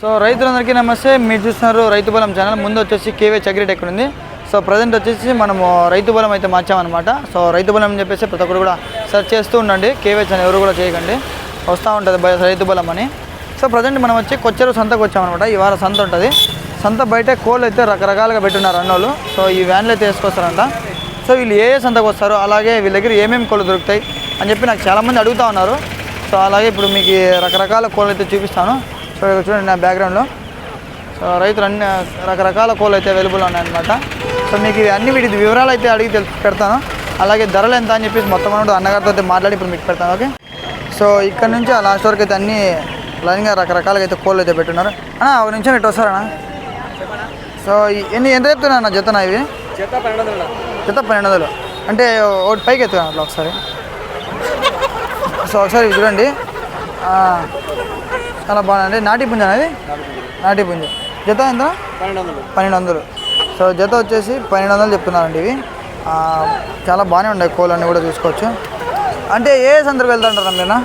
So రైతులందరికీ నమస్తే. మీరు చూస్తున్నారు రైతు బలం ఛానల్. ముందు వచ్చేసి కేవే చగిరెట్ ఎక్కడ ఉంది. సో ప్రజెంట్ వచ్చేసి మనము రైతు బలం అయితే మార్చామన్నమాట. సో రైతు బలం అని చెప్పేసి ప్రతి ఒక్కరు కూడా సెర్చ్ చేస్తూ ఉండండి. కేవే ఛానల్ ఎవరు కూడా చేయకండి. వస్తూ ఉంటుంది రైతు బలం అని. సో ప్రజెంట్ మనం వచ్చి కొచ్చెరు సంతకు వచ్చామన్నమాట. ఈ వారం సంత ఉంటుంది. సంత బయట కోళ్ళు అయితే రకరకాలుగా పెట్టున్నారు అన్నోళ్ళు. సో ఈ వ్యాన్లు అయితే వేసుకొస్తారంట. సో వీళ్ళు ఏ ఏ సంతకు వస్తారు అలాగే వీళ్ళ దగ్గర ఏమేమి కోళ్ళు దొరుకుతాయి అని చెప్పి నాకు చాలామంది అడుగుతూ ఉన్నారు. సో అలాగే ఇప్పుడు మీకు రకరకాల కోళ్ళు అయితే చూపిస్తాను. సో ఇక్కడ చూడండి నా బ్యాక్గ్రౌండ్లో సో రైతులు అన్ని రకరకాల కోళ్ళు అయితే అవైలబుల్ ఉన్నాయన్నమాట. సో మీకు ఇవి అన్ని వీటి వివరాలు అయితే అడిగి తెలుసు పెడతాను. అలాగే ధరలు ఎంత అని చెప్పేసి మొత్తం అన్నట్టు అన్నగారితో అయితే మాట్లాడి ఇప్పుడు మీకు పెడతాను ఓకే? సో ఇక్కడ నుంచి ఆ లాస్ట్ వరకు అయితే అన్ని లైన్గా రకరకాలుగా అయితే కోళ్ళు అయితే పెట్టున్నారు. అన్న ఒక నిమిషం ఇటు వస్తారన్నా సో ఎన్ని ఎంత చెప్తున్నా అన్న జతనా ఇవి? జత పన్నెండు వందలు అంటే ఒకటి పైకి ఎత్తుకున్నాను అట్లా ఒకసారి? సో ఒకసారి చూడండి. చాలా బాగుందండి నాటి పుంజ అనేది నాటి పుంజ. జత ఎంత? పన్నెండు వందలు సో జత వచ్చేసి పన్నెండు వందలు చెప్తున్నారండి ఇవి. చాలా బాగానే ఉన్నాయి కోళ్ళన్నీ కూడా చూసుకోవచ్చు. అంటే ఏ సంతకు వెళ్తుంటారు మీరు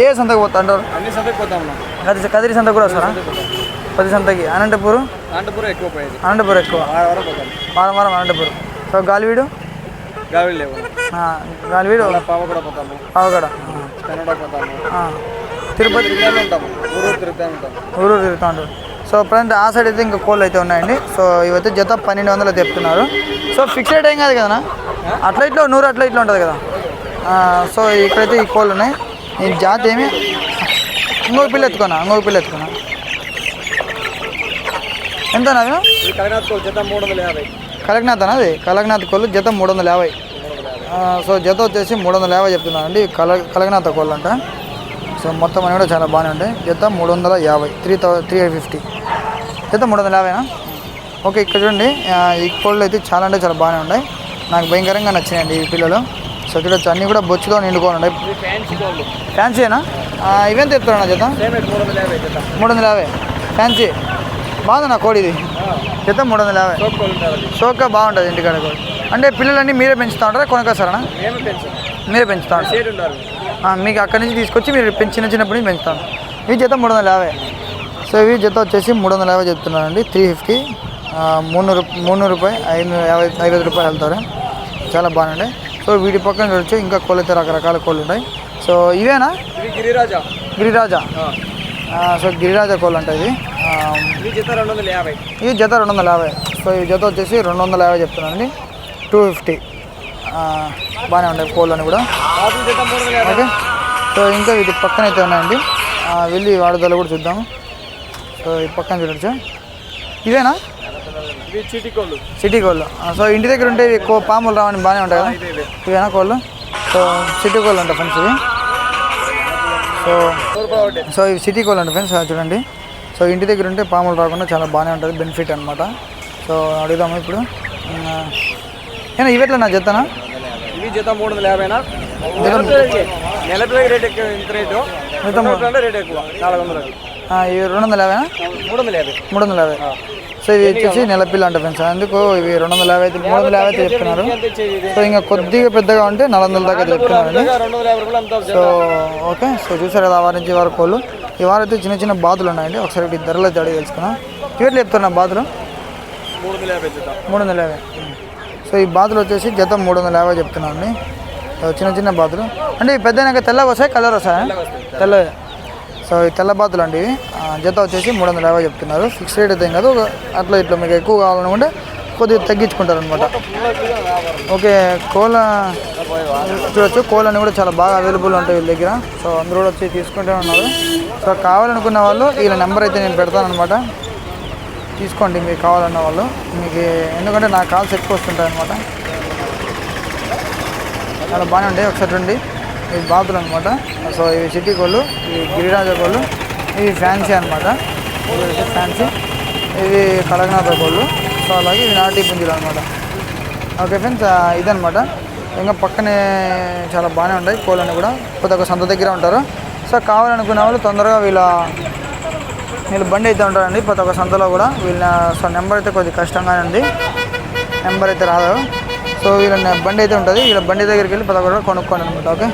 ఏ సంతకు పోతుంటారు? అన్ని సంతకు పోతాం మనం కదిరి కదిరి సంతకు కూడా వస్తారా? పది సంతకి. అనంతపూర్? అనంతపురం ఎక్కువ అనంతపూర్ ఎక్కువ. వారం వారం అనంతపూర్. సో గాలివీడు? గాలివీడు పోతాము. పావగడ. ఆ, తిరుపతి తిరుగుతూనే ఉంటాము. ఊరు తిరుగుతూ ఉంటాం ఊరు తిరుగుతూ ఉంటారు. సో ప్రజెంట్ ఆ సైడ్ అయితే ఇంకా కోళ్ళు అయితే ఉన్నాయండి. సో ఇవైతే జత పన్నెండు వందలు చెప్తున్నారు. సో ఫిక్స్ రేట్ ఏం కాదు కదా అట్లా ఇట్లా నూరు అట్లా ఇట్లా ఉంటుంది కదా. సో ఇక్కడైతే ఈ కోళ్ళు ఉన్నాయి. ఈ జాతి ఏమి? ఇంకొక పిల్ల ఎత్తుకున్నా ఇంకొక పిల్ల ఎత్తుకున్నా ఎంత నాది యాభై. కలక్నాథ్ అన్నది కలక్నాథ్ కోళ్ళు జత మూడు వందల యాభై. సో జత వచ్చేసి మూడు వందల యాభై చెప్తున్నానండి కల కలగనాథ కోళ్ళు అంట సో మొత్తం అన్నీ కూడా చాలా బాగానే ఉంటాయి. జత మూడు వందల యాభై త్రీ థౌ త్రీ ఫిఫ్టీ జత మూడు వందల యాభైనా? ఓకే ఇక్కడ చూడండి. ఈ కోళ్ళు అయితే చాలా అంటే చాలా బాగానే ఉన్నాయి. నాకు భయంకరంగా నచ్చినాయండి ఈ పిల్లలు. సో చూడొచ్చు అన్నీ కూడా బొచ్చుతో నిండుకొని ఉన్నాయి. ఫ్యాన్సీనా ఇవేంత చెప్తారా జత? మూడు వందల యాభై ఫ్యాన్సీ బాగుంది నా కోడి ఇది? జత మూడు వందల యాభై. షోక్గా బాగుంటుంది ఇంటికాడ కూడా. అంటే పిల్లలన్నీ మీరే పెంచుతా ఉంటారా కొనకొస్తారా? మేము పెంచాం మీరే పెంచుతా ఉంటారు షేడ్ ఉండాలి ఆ, మీకు అక్కడి నుంచి తీసుకొచ్చి మీరు పెంచి- చిన్న చిన్నప్పటి నుంచి పెంచుతాను. ఇవి జత మూడు వందల యాభై. సో ఇవి జత వచ్చేసి మూడు వందల యాభై చెప్తున్నానండి త్రీ ఫిఫ్టీ మూడు మూడు రూపాయి ఐదు యాభై ఐదు రూపాయలు వెళ్తారు. చాలా బాగున్నాయి సో వీటి పక్కన చూడొచ్చు ఇంకా కోళ్ళు అయితే రకరకాల కోళ్ళు ఉంటాయి. సో ఇవేనా? గిరిరాజా. గిరిరాజా. సో గిరిరాజా కోళ్ళు అంటే ఇది. జత రెండు వందల యాభై. ఈ జత రెండు వందల యాభై. సో ఈ జత వచ్చేసి రెండు వందల యాభై చెప్తున్నానండి టూ ఫిఫ్టీ. బాగానే ఉంటాయి కోళ్ళు అని కూడా. ఓకే. సో ఇంకా ఇది పక్కన అయితే ఉన్నాయండి. వెళ్ళి వాడుదల కూడా చూద్దాము సో ఈ పక్కన చూడొచ్చు. ఇవేనా? చీటి కోళ్ళు. సిటీ కోళ్ళు. సో ఇంటి దగ్గర ఉంటే ఇవి కో పాములు రావని బాగానే ఉంటాయి కదా? ఇవేనా కోళ్ళు? సో సిటీ కోళ్ళు ఉంటాయి ఫ్రెండ్స్ ఇవి. సో సో ఇవి సిటీ కోళ్ళు అండి ఫ్రెండ్స్ చూడండి. సో ఇంటి దగ్గర ఉంటే పాములు రాకుండా చాలా బాగానే ఉంటుంది బెనిఫిట్ అనమాట సో అడుగుదాము ఇప్పుడు. ఏనా ఇవి ఎట్లా నా చెత్తనా ఇవి జత మూడు వందల యాభైనా. నెలపై రేట్ ఎక్కువ ఇంత రేటు. అంటే రేట్ ఎక్కువ నాలుగు వందలకి ఆ, ఇవి రెండు వందల యాభైనా? మూడు వందల యాభై. మూడు వందల యాభై. సో ఇవి వచ్చేసి నెల పిల్ల అంట ఫ్రెండ్స్ అందుకు ఇవి రెండు వందల యాభై అయితే మూడు వందల యాభై అయితే చెప్తున్నారు. ఇది? సో ఇంకా కొద్దిగా పెద్దగా ఉంటే నాలుగు వందల దాకా వందల యాభై అంతా సో ఓకే సో చూసారు కదా వారం నుంచి వారం కోళ్ళు. ఈ వారం అయితే చిన్న చిన్న బాతులు ఉన్నాయండి. ఒకసారి వీటి ధరలు అడిగి తెలుసుకున్నాం ఇవట్లు చెప్తున్నా బాతులు? మూడు వందల యాభై మూడు వందల యాభై. సో ఈ బాతులు వచ్చేసి జత మూడు వందల యాభై చెప్తున్నాను చిన్న చిన్న బాతులు. అంటే ఈ పెద్ద తెల్లగా వస్తాయి కలర్ వస్తాయా? తెల్లవి సో ఈ తెల్ల బాతులు అండి జత వచ్చేసి మూడు వందల యాభై చెప్తున్నారు. ఫిక్స్ రేట్ అయితే కాదు అట్లా ఇట్లా మీకు ఎక్కువ కావాలనుకుంటే కొద్దిగా తగ్గించుకుంటారు అనమాట ఓకే కోళ్ళ చూడొచ్చు కోళ్ళని కూడా చాలా బాగా అవైలబుల్ ఉంటాయి వీళ్ళ దగ్గర. సో అందరూ కూడా వచ్చి తీసుకుంటూ ఉన్నారు. సో కావాలనుకున్న వాళ్ళు వీళ్ళ నెంబర్ అయితే నేను పెడతాను అనమాట తీసుకోండి మీకు కావాలన్న వాళ్ళు. మీకు ఎందుకంటే నా కాల్స్ ఎక్కువ వస్తుంటాయి అనమాట చాలా బాగానే ఉంటాయి ఒకసారి రండి. ఇవి బాతులు అనమాట సో ఇవి సిటీ కోళ్ళు ఇవి గిరిరాజ కోళ్ళు ఇవి ఫ్యాన్సీ అనమాట ఇవి ఫ్యాన్సీ. ఇవి కడగనాథ కోళ్ళు సో అలాగే ఇవి నాటి పుంజులు అనమాట ఓకే ఫ్రెండ్స్ ఇదనమాట ఇంకా పక్కనే చాలా బాగానే ఉంటాయి కోళ్ళని కూడా. కొద్దిగా ఒక సంత దగ్గర ఉంటారు. సో కావాలనుకునే వాళ్ళు తొందరగా వీళ్ళ వీళ్ళు బండి అయితే ఉంటారండి. ప్రతి ఒక్క సంతలో కూడా వీళ్ళ సో నెంబర్ అయితే కొద్దిగా కష్టంగానే ఉంది. నెంబర్ అయితే రాదు. సో వీళ్ళ బండి అయితే ఉంటుంది. వీళ్ళ బండి దగ్గరికి వెళ్ళి ప్రతి ఒక్కరు కొనుక్కోండి అనమాట ఓకే?